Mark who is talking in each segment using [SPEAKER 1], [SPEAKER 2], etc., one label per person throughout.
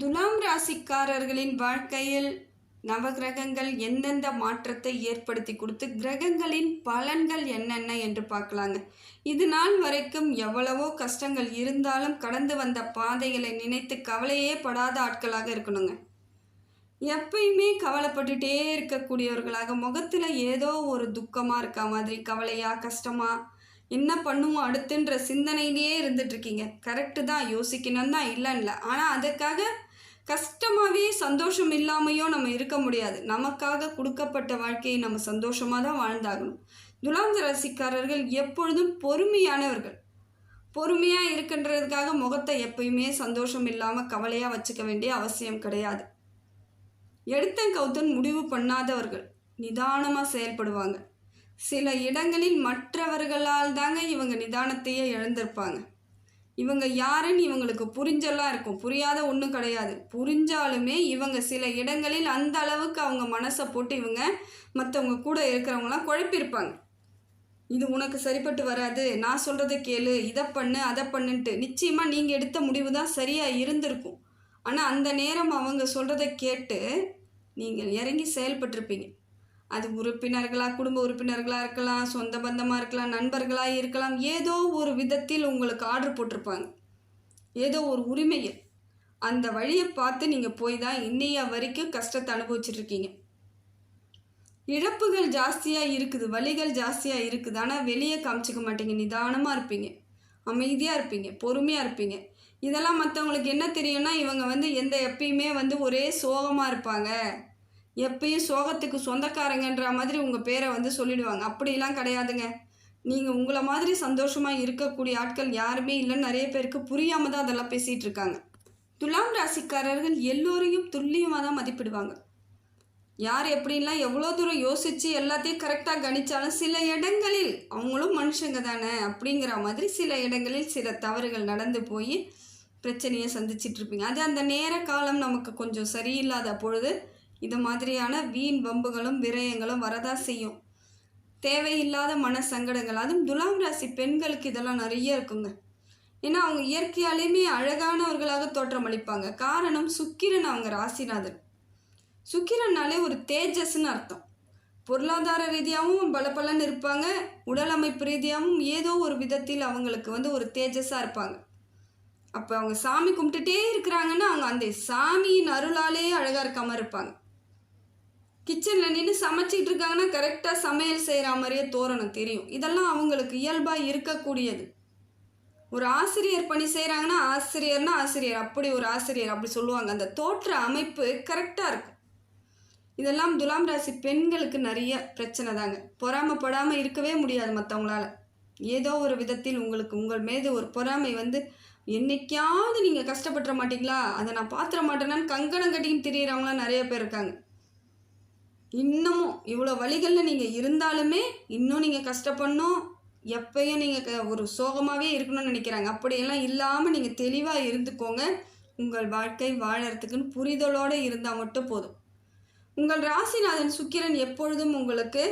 [SPEAKER 1] துலாம் ராசிக்காரர்களின் வாழ்க்கையில் நவகிரகங்கள் எந்தெந்த மாற்றத்தை ஏற்படுத்தி கொடுத்து கிரகங்களின் பலன்கள் என்னென்ன என்று பார்க்கலாங்க. இது நாள் வரைக்கும் எவ்வளவோ கஷ்டங்கள் இருந்தாலும் கடந்து வந்த பாதைகளை நினைத்து கவலையே படாத ஆட்களாக இருக்கணுங்க. எப்பயுமே கவலைப்பட்டுட்டே இருக்கக்கூடியவர்களாக முகத்தில் ஏதோ ஒரு துக்கமாக இருக்க மாதிரி கவலையா கஷ்டமா என்ன பண்ணுவோம் அடுத்துன்ற சிந்தனையிலேயே இருந்துட்டுருக்கீங்க கரெக்டு தான் யோசிக்கணும் தான் இல்லைன்னு ஆனால் அதுக்காக கஷ்டமாகவே சந்தோஷம் இல்லாமையோ நம்ம இருக்க முடியாது. நமக்காக கொடுக்கப்பட்ட வாழ்க்கையை நம்ம சந்தோஷமாக தான் வாழ்ந்தாகணும். துலாம் ராசிக்காரர்கள் எப்பொழுதும் பொறுமையானவர்கள். பொறுமையாக இருக்கின்றதுக்காக முகத்தை எப்பயுமே சந்தோஷம் இல்லாமல் கவலையாக வச்சுக்க வேண்டிய அவசியம் கிடையாது. எடுத்தன் கவுத்தன் முடிவு பண்ணாதவர்கள். நிதானமாக செயல்படுவாங்க. சில இடங்களில் மற்றவர்களால் தாங்க இவங்க நிதானத்தையே இழந்திருப்பாங்க. இவங்க யாருன்னு இவங்களுக்கு புரிஞ்செல்லாம் இருக்கும். புரியாத ஒன்றும் கிடையாது. புரிஞ்சாலுமே இவங்க சில இடங்களில் அந்த அளவுக்கு அவங்க மனசை போட்டு இவங்க மற்றவங்க கூட இருக்கிறவங்களாம் குழப்பியிருப்பாங்க. இது உனக்கு சரிப்பட்டு வராது. நான் சொல்கிறத கேளு. இதை பண்ணு அதை பண்ணுன்ட்டு. நிச்சயமாக நீங்கள் எடுத்த முடிவு தான் சரியாக இருந்திருக்கும். ஆனால் அந்த நேரம் அவங்க சொல்கிறத கேட்டு நீங்கள் இறங்கி செயல்பட்டிருப்பீங்க. அது உறுப்பினர்களாக குடும்ப உறுப்பினர்களாக இருக்கலாம் சொந்த பந்தமாக இருக்கலாம் நண்பர்களாக இருக்கலாம் ஏதோ ஒரு விதத்தில் உங்களுக்கு ஆர்டர் போட்டிருப்பாங்க. ஏதோ ஒரு உரிமையை அந்த வழியை பார்த்து நீங்கள் போய் தான் இன்னைய வரைக்கும் கஷ்டத்தை அனுபவிச்சிட்ருக்கீங்க. இழப்புகள் ஜாஸ்தியாக இருக்குது வழிகள் ஜாஸ்தியாக இருக்குது. ஆனால் வெளியே காமிச்சிக்க மாட்டீங்க. நிதானமாக இருப்பீங்க. அமைதியாக இருப்பீங்க. பொறுமையாக இருப்பீங்க. இதெல்லாம் மற்றவங்களுக்கு என்ன தெரியும்னா இவங்க வந்து எந்த எப்பயுமே வந்து ஒரே சோகமாக இருப்பாங்க. எப்பயும் சோகத்துக்கு சொந்தக்காரங்கன்ற மாதிரி உங்கள் பேரை வந்து சொல்லிடுவாங்க. அப்படிலாம் கிடையாதுங்க. நீங்கள் உங்களை மாதிரி சந்தோஷமாக இருக்கக்கூடிய ஆட்கள் யாருமே இல்லைன்னு நிறைய பேருக்கு புரியாமல் தான் அதெல்லாம் பேசிகிட்டு இருக்காங்க. துலாம் ராசிக்காரர்கள் எல்லோரையும் துல்லியமாக தான் மதிப்பிடுவாங்க. யார் எப்படின்லாம் எவ்வளோ தூரம் யோசித்து எல்லாத்தையும் கரெக்டாக கணிச்சாலும் சில இடங்களில் அவங்களும் மனுஷங்க தானே அப்படிங்கிற மாதிரி சில இடங்களில் சில தவறுகள் நடந்து போய் பிரச்சனையை சந்திச்சிட்ருப்பீங்க அது அந்த நேர காலம் நமக்கு கொஞ்சம் சரியில்லாத பொழுது இது மாதிரியான வீண் வம்புகளும் விரயங்களும் வரதா செய்யும். தேவையில்லாத மன சங்கடங்கள். அதுவும் துலாம் ராசி பெண்களுக்கு இதெல்லாம் நிறைய இருக்குங்க. ஏன்னா அவங்க இயற்கையாலேயுமே அழகானவர்களாக தோற்றமளிப்பாங்க காரணம் சுக்கிரன் அவங்க ராசிநாதன். சுக்கிரன்னாலே ஒரு தேஜஸ்ன்னு அர்த்தம். பொருளாதார ரீதியாகவும் பலப்பலன்னு இருப்பாங்க. உடல் அமைப்பு ரீதியாகவும் ஏதோ ஒரு விதத்தில் அவங்களுக்கு வந்து ஒரு தேஜஸாக இருப்பாங்க. அப்போ அவங்க சாமி கும்பிட்டுட்டே இருக்கிறாங்கன்னா அவங்க அந்த சாமியின் அருளாலே அழகாக இருக்காமல் இருப்பாங்க. கிச்சனில் நின்று சமைச்சிட்டு இருக்காங்கன்னா கரெக்டாக சமையல் செய்கிற மாதிரியே தோரணம் தெரியும். இதெல்லாம் அவங்களுக்கு இயல்பாக இருக்கக்கூடியது. ஒரு ஆசிரியர் பணி செய்கிறாங்கன்னா ஆசிரியர்னா ஆசிரியர் அப்படி ஒரு ஆசிரியர் அப்படி சொல்லுவாங்க. அந்த தோற்ற அமைப்பு கரெக்டாக இருக்கும். இதெல்லாம் துலாம் ராசி பெண்களுக்கு நிறைய பிரச்சனை தாங்க. பொறாமப்படாமல் இருக்கவே முடியாது மற்றவங்களால ஏதோ ஒரு விதத்தில் உங்களுக்கு உங்கள் மீது ஒரு பொறாமை வந்து என்னைக்காவது நீங்கள் கஷ்டப்பட்டுற மாட்டீங்களா? அதை நான் பாத்திர மாட்டேனான்னு கங்கணம் கட்டின்னு திரியிறவங்களாம் நிறைய பேர் இருக்காங்க. இன்னமும் இவ்வளோ வழிகளில் நீங்கள் இருந்தாலுமே இன்னும் நீங்கள் கஷ்டப்படணும். எப்பயும் நீங்கள் ஒரு சோகமாகவே இருக்கணும்னு நினைக்கிறாங்க. அப்படியெல்லாம் இல்லாமல் நீங்கள் தெளிவாக இருந்துக்கோங்க. உங்கள் வாழ்க்கை வாழறதுக்குன்னு புரிதலோடு இருந்தால் மட்டும் போதும். உங்கள் ராசிநாதன் சுக்கிரன் எப்பொழுதும் உங்களுக்கு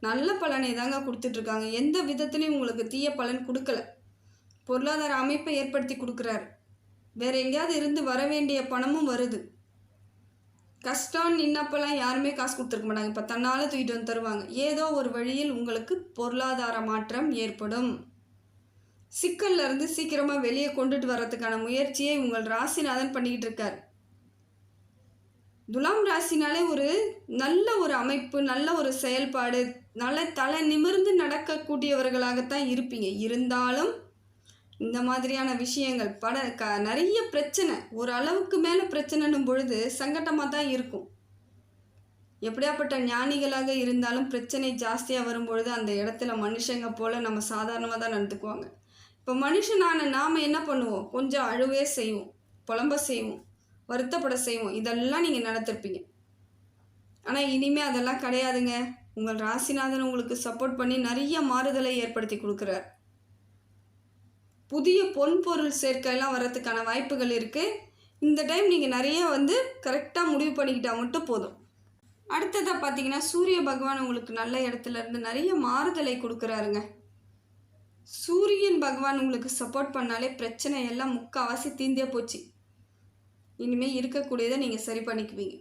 [SPEAKER 1] நல்ல பலனை தாங்க கொடுத்துட்ருக்காங்க. எந்த விதத்துலையும் உங்களுக்கு தீய பலன் கொடுக்கல. பொருளாதார அமைப்பை ஏற்படுத்தி கொடுக்குறாரு. வேறு எங்கேயாவது இருந்து வர வேண்டிய பணமும் வருது. கஷ்டம் நின்னப்பெல்லாம் யாருமே காசு கொடுத்துருக்க மாட்டாங்க. இப்போ தன்னால் தூக்கிட்டு வந்து தருவாங்க. ஏதோ ஒரு வழியில் உங்களுக்கு பொருளாதார மாற்றம் ஏற்படும். சிக்கல்ல இருந்து சீக்கிரமாக வெளியே கொண்டுட்டு வர்றதுக்கான முயற்சியை உங்கள் ராசிநாதன் பண்ணிக்கிட்டு இருக்கார். துலாம் ராசினாலே ஒரு நல்ல ஒரு அமைப்பு நல்ல ஒரு செயல்பாடு நல்ல தலை நிமிர்ந்து நடக்கக்கூடியவர்களாகத்தான் இருப்பீங்க. இருந்தாலும் இந்த மாதிரியான விஷயங்கள் பட க நிறைய பிரச்சனை. ஒரு அளவுக்கு மேலே பிரச்சனைன்னும் பொழுது சங்கட்டமாக தான் இருக்கும். எப்படியாப்பட்ட ஞானிகளாக இருந்தாலும் பிரச்சனை ஜாஸ்தியாக வரும்பொழுது அந்த இடத்துல மனுஷங்க போல் நம்ம சாதாரணமாக தான் நடந்துக்குவாங்க. இப்போ மனுஷனான நாம் என்ன பண்ணுவோம்? கொஞ்சம் அழுவே செய்வோம் புலம்ப செய்வோம் வருத்தப்பட செய்வோம். இதெல்லாம் நீங்கள் நடத்திருப்பீங்க ஆனால் இனிமேல் அதெல்லாம் கிடையாதுங்க. உங்கள் ராசிநாதன் உங்களுக்கு சப்போர்ட் பண்ணி நிறைய மாறுதலை ஏற்படுத்தி கொடுக்குறார். புதிய பொன் பொருள் சேர்க்கையெல்லாம் வரத்துக்கான வாய்ப்புகள் இருக்குது இந்த டைம் நீங்கள் நிறைய வந்து கரெக்டாக முடிவு பண்ணிக்கிட்டால் மட்டும் போதும். அடுத்ததாக பார்த்தீங்கன்னா சூரிய பகவான் உங்களுக்கு நல்ல இடத்துல இருந்து நிறைய மாறுதலை கொடுக்குறாருங்க. சூரியன் பகவான் உங்களுக்கு சப்போர்ட் பண்ணாலே பிரச்சனை எல்லாம் முக்கால்வாசி தீந்தே போச்சு. இனிமேல் இருக்கக்கூடியதை நீங்கள் சரி பண்ணிக்குவீங்க.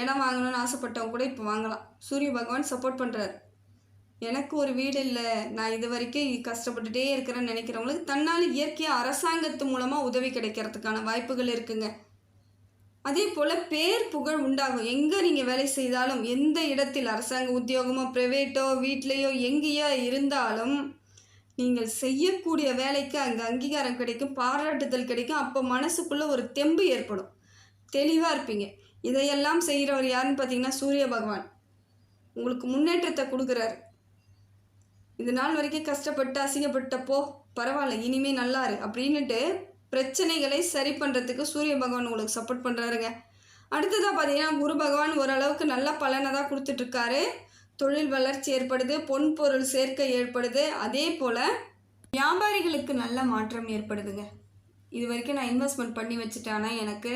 [SPEAKER 1] இடம் வாங்கணும்னு ஆசைப்பட்டவங்க கூட இப்போ வாங்கலாம். சூரிய பகவான் சப்போர்ட் பண்ணுறாரு எனக்கு ஒரு வீடு இல்லை. நான் இது வரைக்கும் கஷ்டப்பட்டுட்டே இருக்கிறேன்னு நினைக்கிறவங்களுக்கு தன்னால் இயற்கையாக அரசாங்கத்து மூலமாக உதவி கிடைக்கிறதுக்கான வாய்ப்புகள் இருக்குங்க. அதே போல் பேர் புகழ் உண்டாகும். எங்கே நீங்கள் வேலை செய்தாலும் எந்த இடத்தில் அரசாங்க உத்தியோகமோ ப்ரைவேட்டோ வீட்லேயோ எங்கேயோ இருந்தாலும் நீங்கள் செய்யக்கூடிய வேலைக்கு அங்கே அங்கீகாரம் கிடைக்கும் பாராட்டுதல் கிடைக்கும். அப்போ மனசுக்குள்ளே ஒரு தெம்பு ஏற்படும். தெளிவாக இருப்பீங்க. இதையெல்லாம் செய்கிறவர் யாருன்னு பார்த்தீங்கன்னா சூரிய பகவான். உங்களுக்கு முன்னேற்றத்தை கொடுக்குறாரு. இது நாள் வரைக்கும் கஷ்டப்பட்டு அசிங்கப்பட்டப்போ பரவாயில்ல இனிமே நல்லாரு அப்படின்னுட்டு பிரச்சனைகளை சரி பண்ணுறதுக்கு சூரிய பகவான் உங்களுக்கு சப்போர்ட் பண்ணுறாருங்க அடுத்ததாக பார்த்தீங்கன்னா குரு பகவான் ஓரளவுக்கு நல்ல பலனை தான் கொடுத்துட்ருக்காரு. தொழில் வளர்ச்சி ஏற்படுது பொன் பொருள் சேர்க்கை ஏற்படுது. அதே போல் வியாபாரிகளுக்கு நல்ல மாற்றம் ஏற்படுதுங்க. இது வரைக்கும் நான் இன்வெஸ்ட்மெண்ட் பண்ணி வச்சுட்டேன். ஆனால் எனக்கு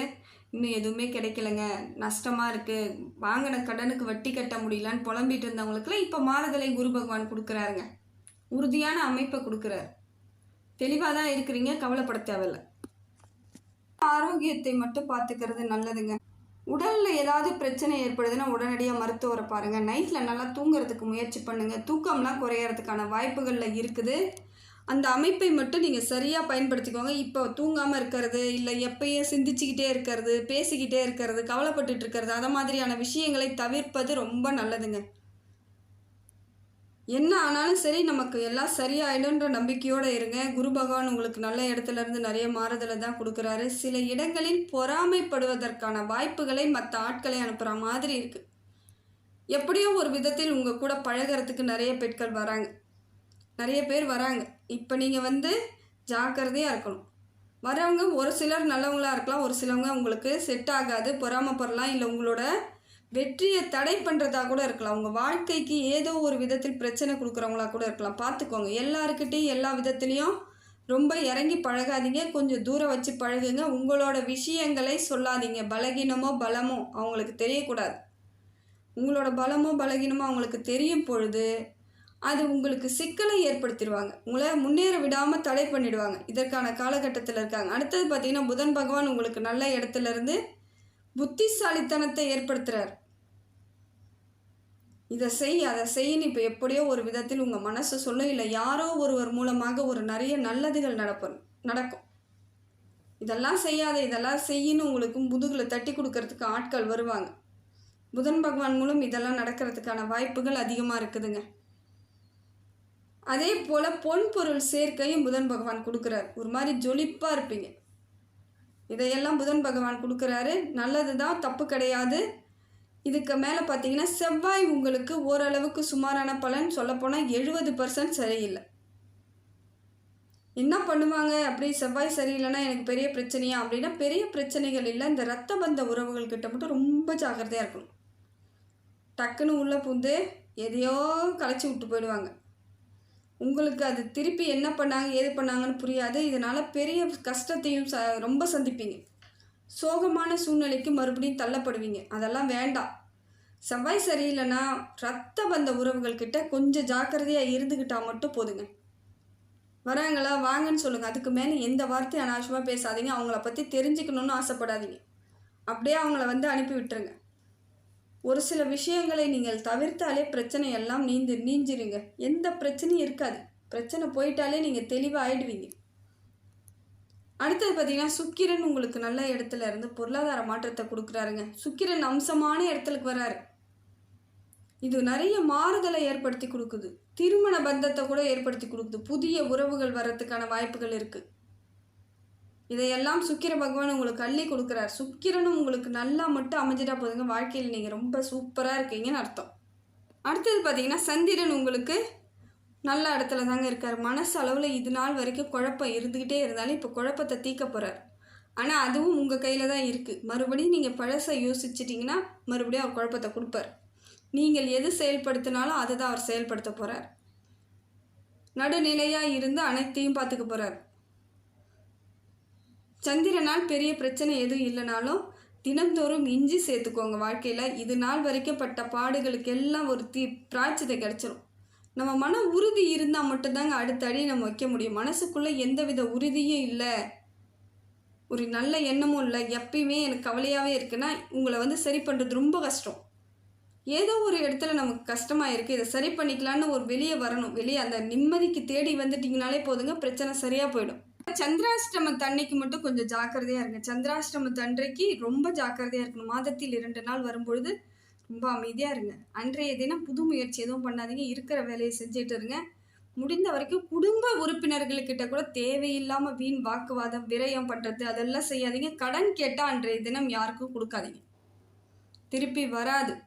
[SPEAKER 1] இன்னும் எதுவுமே கிடைக்கலங்க. நஷ்டமாக இருக்குது வாங்கின கடனுக்கு வட்டி கட்ட முடியலான்னு புலம்பிட்டு இருந்தவங்களுக்குலாம் இப்போ மாறுதலை குரு பகவான் கொடுக்குறாருங்க. உறுதியான அமைப்பை கொடுக்குறாரு. தெளிவாக தான் இருக்கிறீங்க கவலைப்பட தேவையில்ல. ஆரோக்கியத்தை மட்டும் பார்த்துக்கிறது நல்லதுங்க. உடலில் ஏதாவது பிரச்சனை ஏற்படுதுன்னா உடனடியாக மருத்துவரை பாருங்கள் நைட்டில் நல்லா தூங்குறதுக்கு முயற்சி பண்ணுங்கள் தூக்கம்லாம் குறையறதுக்கான வாய்ப்புகளில் இருக்குது. அந்த அமைப்பை மட்டும் நீங்கள் சரியாக பயன்படுத்திக்கோங்க. இப்போ தூங்காமல் இருக்கிறது இல்லை எப்பயே சிந்திச்சுக்கிட்டே இருக்கிறது பேசிக்கிட்டே இருக்கிறது கவலைப்பட்டுட்டு இருக்கிறது அதை மாதிரியான விஷயங்களை தவிர்ப்பது ரொம்ப நல்லதுங்க. என்ன ஆனாலும் சரி நமக்கு எல்லாம் சரியாயிடும்ன்ற நம்பிக்கையோடு இருங்க. குரு பகவான் உங்களுக்கு நல்ல இடத்துலேருந்து நிறைய மாறுதலை தான் கொடுக்குறாரு. சில இடங்களில் பொறாமைப்படுவதற்கான வாய்ப்புகளை மற்ற ஆட்களை அனுப்புகிற மாதிரி இருக்குது எப்படியோ ஒரு விதத்தில் உங்கள் கூட பழகிறதுக்கு நிறைய பெண்கள் வராங்க. நிறைய பேர் வராங்க. இப்போ நீங்கள் வந்து ஜாக்கிரதையாக இருக்கணும். வரவங்க ஒரு சிலர் நல்லவங்களாக இருக்கலாம் ஒரு சிலவங்க உங்களுக்கு செட் ஆகாது பொறாமப்படலாம் இல்லை உங்களோட வெற்றியை தடை பண்ணுறதா கூட இருக்கலாம். உங்கள் வாழ்க்கைக்கு ஏதோ ஒரு விதத்தில் பிரச்சனை கொடுக்குறவங்களா கூட இருக்கலாம். பார்த்துக்கோங்க எல்லாருக்கிட்டேயும் எல்லா விதத்துலேயும் ரொம்ப இறங்கி பழகாதீங்க. கொஞ்சம் தூரம் வச்சு பழகுங்க. உங்களோட விஷயங்களை சொல்லாதீங்க. பலகீனமோ பலமோ அவங்களுக்கு தெரியக்கூடாது. உங்களோட பலமோ பலகீனமோ அவங்களுக்கு தெரியும் பொழுது அது உங்களுக்கு சிக்கலை ஏற்படுத்திடுவாங்க. உங்களை முன்னேற விடாமல் தடை பண்ணிடுவாங்க. இதற்கான காலகட்டத்தில் இருக்காங்க. அடுத்தது பார்த்தீங்கன்னா புதன் பகவான் உங்களுக்கு நல்ல இடத்துல இருந்து புத்திசாலித்தனத்தை ஏற்படுத்துகிறார் இதை செய் அதை செய்யின்னு இப்போ எப்படியோ ஒரு விதத்தில் உங்கள் மனசு சொல்ல இல்லை யாரோ ஒருவர் மூலமாக ஒரு நிறைய நல்லதுகள் நடப்ப நடக்கும். இதெல்லாம் செய்யாத இதெல்லாம் செய்யணும் உங்களுக்கு முதுகில் தட்டி கொடுக்கறதுக்கு ஆட்கள் வருவாங்க. புதன் பகவான் மூலம் இதெல்லாம் நடக்கிறதுக்கான வாய்ப்புகள் அதிகமாக இருக்குதுங்க. அதே போல் பொன் பொருள் சேர்க்கையும் புதன் பகவான் கொடுக்குறார். ஒரு மாதிரி ஜொலிப்பாக இருப்பீங்க. இதையெல்லாம் புதன் பகவான் கொடுக்குறாரு. நல்லது தான் தப்பு கிடையாது. இதுக்கு மேலே பார்த்தீங்கன்னா செவ்வாய் உங்களுக்கு ஓரளவுக்கு சுமாரான பலன் சொல்லப்போனால் எழுபது பர்சன்ட் சரியில்லை. என்ன பண்ணுவாங்க? அப்படி செவ்வாய் சரியில்லைன்னா எனக்கு பெரிய பிரச்சனையா? அப்படின்னா பெரிய பிரச்சனைகள் இல்லை. இந்த ரத்த பந்த உறவுகள்கிட்ட மட்டும் ரொம்ப ஜாக்கிரதையாக இருக்கணும். டக்குன்னு உள்ளே பூந்து எதையோ களைச்சி விட்டு போயிடுவாங்க. உங்களுக்கு அது திருப்பி என்ன பண்ணாங்க ஏது பண்ணாங்கன்னு புரியாது. இதனால் பெரிய கஷ்டத்தையும் ச ரொம்ப சந்திப்பீங்க. சோகமான சூழ்நிலைக்கு மறுபடியும் தள்ளப்படுவீங்க. அதெல்லாம் வேண்டாம். செவ்வாய் சரியில்லைன்னா ரத்த பந்த உறவுகள்கிட்ட கொஞ்சம் ஜாக்கிரதையாக இருந்துக்கிட்டால் மட்டும் போதுங்க. வராங்களா வாங்கன்னு சொல்லுங்கள் அதுக்கு மேலே எந்த வார்த்தையும் அனாவசியமாக பேசாதீங்க. அவங்கள பற்றி தெரிஞ்சுக்கணுன்னு ஆசைப்படாதீங்க. அப்படியே அவங்கள வந்து அனுப்பி விட்டுருங்க. ஒரு சில விஷயங்களை நீங்கள் தவிர்த்தாலே பிரச்சனை எல்லாம் நீந்து நீஞ்சிருங்க. எந்த பிரச்சனையும் இருக்காது. பிரச்சனை போயிட்டாலே நீங்கள் தெளிவாக ஆயிடுவீங்க அடுத்தது பார்த்தீங்கன்னா சுக்கிரன் உங்களுக்கு நல்ல இடத்துல இருந்து பொருளாதார மாற்றத்தை கொடுக்குறாருங்க. சுக்கிரன் அம்சமான இடத்துக்கு வராரு. இது நிறைய மாறுதலை ஏற்படுத்தி கொடுக்குது. திருமண பந்தத்தை கூட ஏற்படுத்தி கொடுக்குது. புதிய உறவுகள் வர்றதுக்கான வாய்ப்புகள் இருக்குது இதையெல்லாம் சுக்கிர பகவான் உங்களுக்கு அள்ளி கொடுக்குறார். சுக்கிரனும் உங்களுக்கு நல்லா மட்டும் அமைஞ்சிட்டா போதுங்க. வாழ்க்கையில் நீங்கள் ரொம்ப சூப்பராக இருக்கீங்கன்னு அர்த்தம். அடுத்தது பார்த்தீங்கன்னா சந்திரன் உங்களுக்கு நல்ல இடத்துல தாங்க இருக்கார். மனசு அளவில் இது நாள் வரைக்கும் குழப்பம் இருந்துக்கிட்டே இருந்தாலும் இப்போ குழப்பத்தை தீக்க போகிறார் ஆனால் அதுவும் உங்கள் கையில் தான் இருக்குது மறுபடியும் நீங்கள் பழசை யோசிச்சிட்டிங்கன்னா மறுபடியும் அவர் குழப்பத்தை கொடுப்பார். நீங்கள் எது செயல்படுத்தினாலும் அதை தான் அவர் செயல்படுத்த போகிறார் நடுநிலையாக இருந்து அனைத்தையும் பார்த்துக்க போகிறார் சந்திரனால் பெரிய பிரச்சனை எதுவும் இல்லைனாலும் தினந்தோறும் இஞ்சி சேர்த்துக்கோங்க வாழ்க்கையில். இது நாள் வரைக்கும் பட்ட பாடுகளுக்கு எல்லாம் ஒரு தீ பிராய்ச்சத்தை கிடச்சிரும். நம்ம மன உறுதி இருந்தால் மட்டும்தாங்க அடுத்த அடி நம்ம வைக்க முடியும். மனசுக்குள்ளே எந்தவித உறுதியும் இல்லை. ஒரு நல்ல எண்ணமும் இல்லை. எப்பயுமே எனக்கு கவலையாகவே இருக்குன்னா உங்களை வந்து சரி பண்ணுறது ரொம்ப கஷ்டம். ஏதோ ஒரு இடத்துல நமக்கு கஷ்டமாக இருக்குது இதை சரி பண்ணிக்கலான்னு ஒரு வெளியே வரணும். வெளியே அந்த நிம்மதிக்கு தேடி வந்துட்டிங்கனாலே போதுங்க. பிரச்சனை சரியாக போயிடும். சந்திராஷ்டம அன்னைக்கு மட்டும் கொஞ்சம் ஜாக்கிரதையாக இருங்க. சந்திராஷ்டம அன்றைக்கு ரொம்ப ஜாக்கிரதையாக இருக்கணும். மாதத்தில் இரண்டு நாள் வரும்பொழுது ரொம்ப அமைதியாக இருங்க. அன்றைய தினம் புது முயற்சி எதுவும் பண்ணாதீங்க. இருக்கிற வேலையை செஞ்சுட்டு இருங்க. முடிந்த வரைக்கும் குடும்ப உறுப்பினர்கள்கிட்ட கூட தேவையில்லாமல் வீண் வாக்குவாதம் விரயம் பண்ணுறது அதெல்லாம் செய்யாதீங்க. கடன் கேட்டால் அன்றைய தினம் யாருக்கும் கொடுக்காதீங்க. திருப்பி வராது.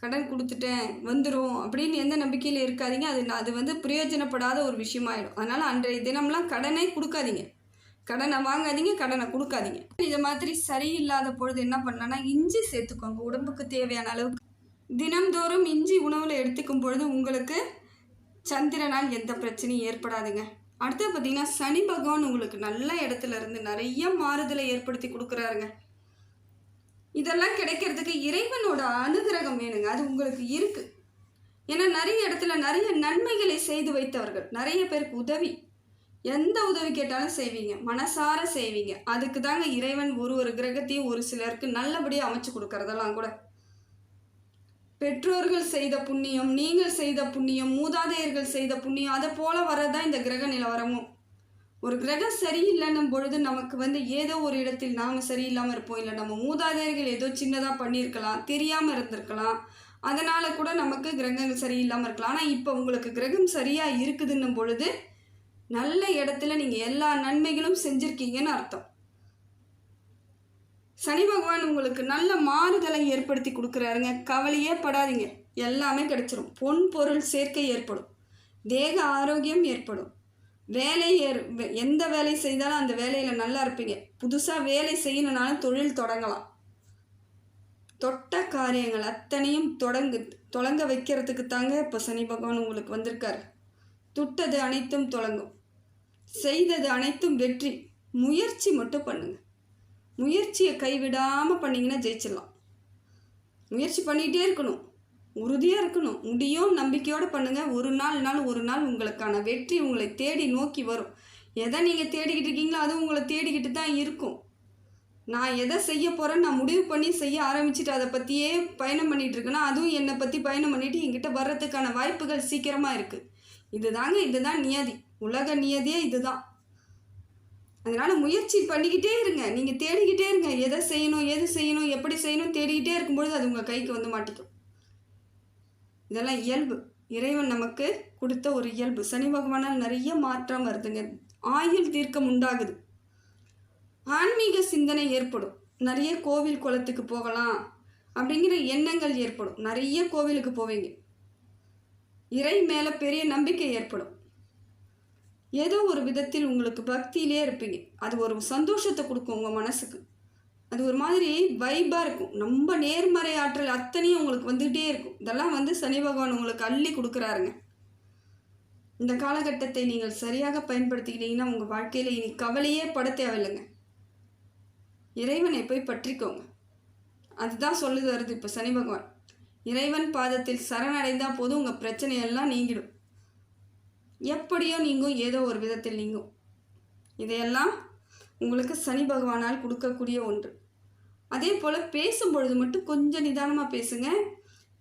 [SPEAKER 1] கடன் கொடுத்துட்டேன் வந்துடும் அப்படின்னு எந்த நம்பிக்கையில் இருக்காதீங்க. அது அது வந்து பிரயோஜனப்படாத ஒரு விஷயமாயிடும். அதனால் அன்றைய தினம்லாம் கடனே கொடுக்காதீங்க. கடனை வாங்காதீங்க கடனை கொடுக்காதீங்க. இதை மாதிரி சரியில்லாத பொழுது என்ன பண்ணலாம்னா இஞ்சி சேர்த்துக்கோங்க. உடம்புக்கு தேவையான அளவுக்கு. தினம்தோறும் இஞ்சி உணவில் எடுத்துக்கும் பொழுது உங்களுக்கு சந்திரனால் எந்த பிரச்சனையும் ஏற்படாதுங்க. அடுத்து பார்த்தீங்கன்னா சனி பகவான் உங்களுக்கு நல்ல இடத்துல இருந்து நிறைய மாறுதலை ஏற்படுத்தி கொடுக்குறாருங்க. இதெல்லாம் கிடைக்கிறதுக்கு இறைவனோட அனுகிரகம் அது உங்களுக்கு இருக்கு. ஏன்னா நிறைய இடத்துல நிறைய நன்மைகளை செய்து வைத்தவர்கள் நிறைய பேருக்கு உதவி. எந்த உதவி கேட்டாலும் செய்வீங்க. மனசார செய்வீங்க. அதுக்கு தாங்க இறைவன் ஒரு ஒரு கிரகத்தையும் ஒரு சிலருக்கு நல்லபடியாக அமைச்சு கொடுக்கறதெல்லாம் கூட. பெற்றோர்கள் செய்த புண்ணியம் நீங்கள் செய்த புண்ணியம் மூதாதையர்கள் செய்த புண்ணியம் அதை போல வரதான் இந்த கிரக நிலவரமும். ஒரு கிரகம் சரியில்லைன்னும் பொழுது நமக்கு வந்து ஏதோ ஒரு இடத்தில் நாம் சரியில்லாமல் இருப்போம். இல்லை நம்ம மூதாதையர்கள் ஏதோ சின்னதாக பண்ணியிருக்கலாம் தெரியாமல் இருந்திருக்கலாம். அதனால் கூட நமக்கு கிரகங்கள் சரியில்லாமல் இருக்கலாம். ஆனால் இப்போ உங்களுக்கு கிரகம் சரியாக இருக்குதுன்னும் பொழுது நல்ல இடத்துல நீங்கள் எல்லா நன்மைகளும் செஞ்சுருக்கீங்கன்னு அர்த்தம். சனி பகவான் உங்களுக்கு நல்ல மாறுதலை ஏற்படுத்தி கொடுக்குறாருங்க. கவலையே படாதீங்க. எல்லாமே கிடைச்சிரும். பொன் பொருள் சேர்க்கை ஏற்படும். தேக ஆரோக்கியம் ஏற்படும். வேலை எந்த வேலை செய்தாலும் அந்த வேலையில் நல்லா இருப்பீங்க. புதுசாக வேலை செய்யணுனாலும் தொழில் தொடங்கலாம். தொட்ட காரியங்கள் அத்தனையும் தொடங்கு தொடங்க வைக்கிறதுக்கு தாங்க இப்போ சனி பகவான் உங்களுக்கு வந்திருக்காரு. துட்டது அனைத்தும் தொடங்கும். செய்தது அனைத்தும் வெற்றி. முயற்சி மட்டும் பண்ணுங்கள் முயற்சியை கைவிடாமல் பண்ணிங்கன்னா ஜெயிச்சிடலாம். முயற்சி பண்ணிகிட்டே இருக்கணும். உறுதியாக இருக்கணும். முடியும் நம்பிக்கையோடு பண்ணுங்கள் ஒரு நாள் நாள் ஒரு நாள் உங்களுக்கான வெற்றி உங்களை தேடி நோக்கி வரும். எதை நீங்கள் தேடிக்கிட்டு இருக்கீங்களோ அதுவும் உங்களை தேடிக்கிட்டு தான் இருக்கும். நான் எதை செய்ய போகிறேன்னு நான் முடிவு பண்ணி செய்ய ஆரம்பிச்சுட்டு அதை பற்றியே பயணம் பண்ணிகிட்டு இருக்கேன்னா அதுவும் என்னை பற்றி பயணம் பண்ணிவிட்டு என்கிட்ட வர்றதுக்கான வாய்ப்புகள் சீக்கிரமாக இருக்குது இதுதாங்க இதுதான் நியதி. உலக நியதியே இதுதான். அதனால் முயற்சி பண்ணிக்கிட்டே இருங்க. நீங்கள் தேடிக்கிட்டே இருங்க. எதை செய்யணும் எது செய்யணும் எப்படி செய்யணும் தேடிக்கிட்டே இருக்கும்பொழுது அது உங்கள் கைக்கு வந்து மாட்டிக்கும். இதெல்லாம் இயல்பு. இறைவன் நமக்கு கொடுத்த ஒரு இயல்பு. சனி பகவானால் நிறைய மாற்றம் வருதுங்க. ஆயுள் தீர்க்கம் உண்டாகுது. ஆன்மீக சிந்தனை ஏற்படும். நிறைய கோவில் குளத்துக்கு போகலாம் அப்படிங்கிற எண்ணங்கள் ஏற்படும். நிறைய கோவிலுக்கு போவீங்க. இறை மேலே பெரிய நம்பிக்கை ஏற்படும். ஏதோ ஒரு விதத்தில் உங்களுக்கு பக்தியிலே இருப்பீங்க. அது ஒரு சந்தோஷத்தை கொடுக்கும் உங்கள் மனசுக்கு. அது ஒரு மாதிரி வைபாக இருக்கும். ரொம்ப நேர்மறை ஆற்றல் அத்தனையும் உங்களுக்கு வந்துகிட்டே இருக்கும். இதெல்லாம் வந்து சனி பகவான் உங்களுக்கு அள்ளி கொடுக்குறாருங்க. இந்த காலகட்டத்தை நீங்கள் சரியாக பயன்படுத்திக்கிட்டீங்கன்னா உங்கள் வாழ்க்கையில் இனி கவலையே பட தேவையில்லைங்க. இறைவனை போய் பற்றிக்கோங்க. அதுதான் சொல்லுது வருது இப்போ சனி பகவான். இறைவன் பாதத்தில் சரணடைந்தால் போதும் உங்கள் பிரச்சனையெல்லாம் நீங்கிடும். எப்படியோ நீங்கும் ஏதோ ஒரு விதத்தில் நீங்கும். இதையெல்லாம் உங்களுக்கு சனி பகவானால் கொடுக்கக்கூடிய ஒன்று. அதே போல் பேசும் பொழுது மட்டும் கொஞ்சம் நிதானமாக பேசுங்க.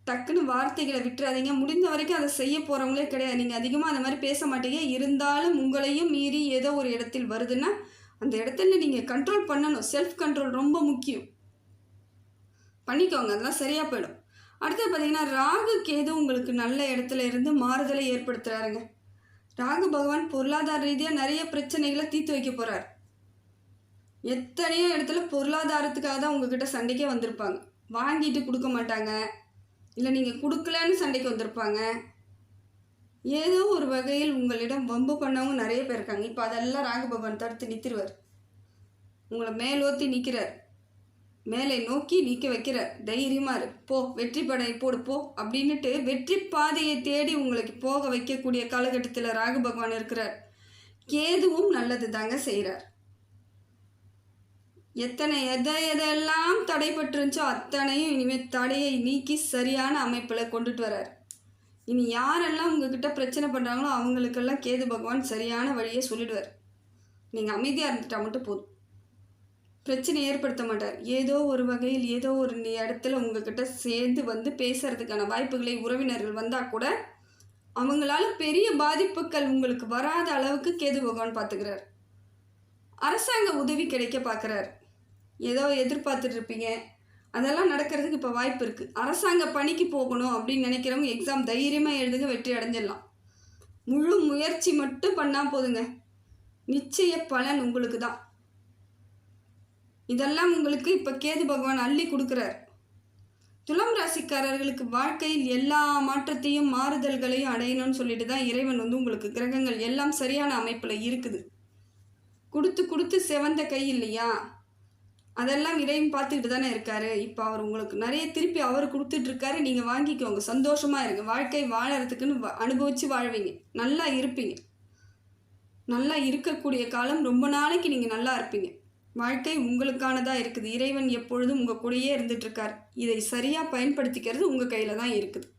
[SPEAKER 1] டக்குன்னு வார்த்தைகளை விட்டுறாதீங்க. முடிந்த வரைக்கும் அதை செய்ய போகிறவங்களே கிடையாது. நீங்கள் அதிகமாக அந்த மாதிரி பேச மாட்டீங்க. இருந்தாலும் உங்களையும் மீறி ஏதோ ஒரு இடத்தில் வருதுன்னா அந்த இடத்துல நீங்கள் கண்ட்ரோல் பண்ணணும். செல்ஃப் கண்ட்ரோல் ரொம்ப முக்கியம். பண்ணிக்கோங்க. அதெல்லாம் சரியாக போயிடும். அடுத்து பார்த்தீங்கன்னா ராகு கேது உங்களுக்கு நல்ல இடத்துல இருந்து மாறுதலை ஏற்படுத்துகிறாருங்க ராகு பகவான் பொருளாதார ரீதியாக நிறைய பிரச்சனைகளை தீர்த்து வைக்க போகிறார் எத்தனையோ இடத்துல பொருளாதாரத்துக்காக தான் உங்ககிட்ட சண்டைக்கே வந்திருப்பாங்க. வாங்கிட்டு கொடுக்க மாட்டாங்க. இல்லை நீங்கள் கொடுக்கலன்னு சண்டைக்கு வந்திருப்பாங்க. ஏதோ ஒரு வகையில் உங்களிடம் வம்பு பண்ணவங்க நிறைய பேர் இருக்காங்க. இப்போ அதெல்லாம் ராகு பகவான் தடுத்து நிறுத்திடுவார் உங்களை மேலோத்தி நிற்கிறார் மேலே நோக்கி நிற்க வைக்கிறார். தைரியமாக இரு. போ வெற்றி படை போடு போ அப்படின்னுட்டு வெற்றி பாதையை தேடி உங்களுக்கு போக வைக்கக்கூடிய காலகட்டத்தில் ராகு பகவான் இருக்கிறார். கேதுவும் நல்லது தாங்க செய்கிறார் எத்தனை எதை எதெல்லாம் தடைப்பட்டுருந்துச்சோ அத்தனையும் இனிமேல் தடையை நீக்கி சரியான அமைப்பில் கொண்டுட்டு வரார் இனி யாரெல்லாம் உங்ககிட்ட பிரச்சனை பண்ணுறாங்களோ அவங்களுக்கெல்லாம் கேது பகவான் சரியான வழியை சொல்லிடுவார். நீங்கள் அமைதியாக இருந்துட்டால் மட்டும் போதும். பிரச்சனை ஏற்படுத்த மாட்டார். ஏதோ ஒரு வகையில் ஏதோ ஒரு இடத்துல உங்ககிட்ட சேர்ந்து வந்து பேசுறதுக்கான வாய்ப்புகளை உறவினர்கள் வந்தால் கூட அவங்களால பெரிய பாதிப்புகள் உங்களுக்கு வராத அளவுக்கு கேது பகவான் பார்த்துக்கிறார். அரசாங்க உதவி கிடைக்க பார்க்குறாரு. ஏதோ எதிர்பார்த்துட்டு இருப்பீங்க அதெல்லாம் நடக்கிறதுக்கு இப்போ வாய்ப்பு இருக்குது அரசாங்க பணிக்கு போகணும் அப்படின்னு நினைக்கிறவங்க எக்ஸாம் தைரியமாக எழுதுங்க வெற்றி அடைஞ்சிடலாம். முழு முயற்சி மட்டும் பண்ணால் போதுங்க. நிச்சய பலன் உங்களுக்கு தான். இதெல்லாம் உங்களுக்கு இப்போ கேது பகவான் அள்ளி கொடுக்குறார். துலாம் ராசிக்காரர்களுக்கு வாழ்க்கையில் எல்லா மாற்றத்தையும் மாறுதல்களையும் அடையணும்னு சொல்லிட்டு தான் இறைவன் வந்து உங்களுக்கு கிரகங்கள் எல்லாம் சரியான அமைப்பில் இருக்குது. கொடுத்து கொடுத்து செவந்த கை இல்லையா? அதெல்லாம் இறைவன் பார்த்துக்கிட்டு தானே இருக்காரு. இப்போ அவர் உங்களுக்கு நிறைய திருப்பி அவர் கொடுத்துட்டு இருக்காரு. நீங்கள் வாங்கிக்கோங்க சந்தோஷமாக இருங்க. வாழ்க்கை வாழறதுக்குன்னு வ- அனுபவிச்சு வாழ்வீங்க. நல்லா இருப்பீங்க. நல்லா இருக்கக்கூடிய காலம் ரொம்ப நாளைக்கு நீங்கள் நல்லா இருப்பீங்க. வாழ்க்கை உங்களுக்கானதாக இருக்குது. இறைவன் எப்பொழுதும் உங்கள் கூடயே இருந்துட்டுருக்கார் இதை சரியாக பயன்படுத்திக்கிறது உங்கள் கையில் தான் இருக்குது.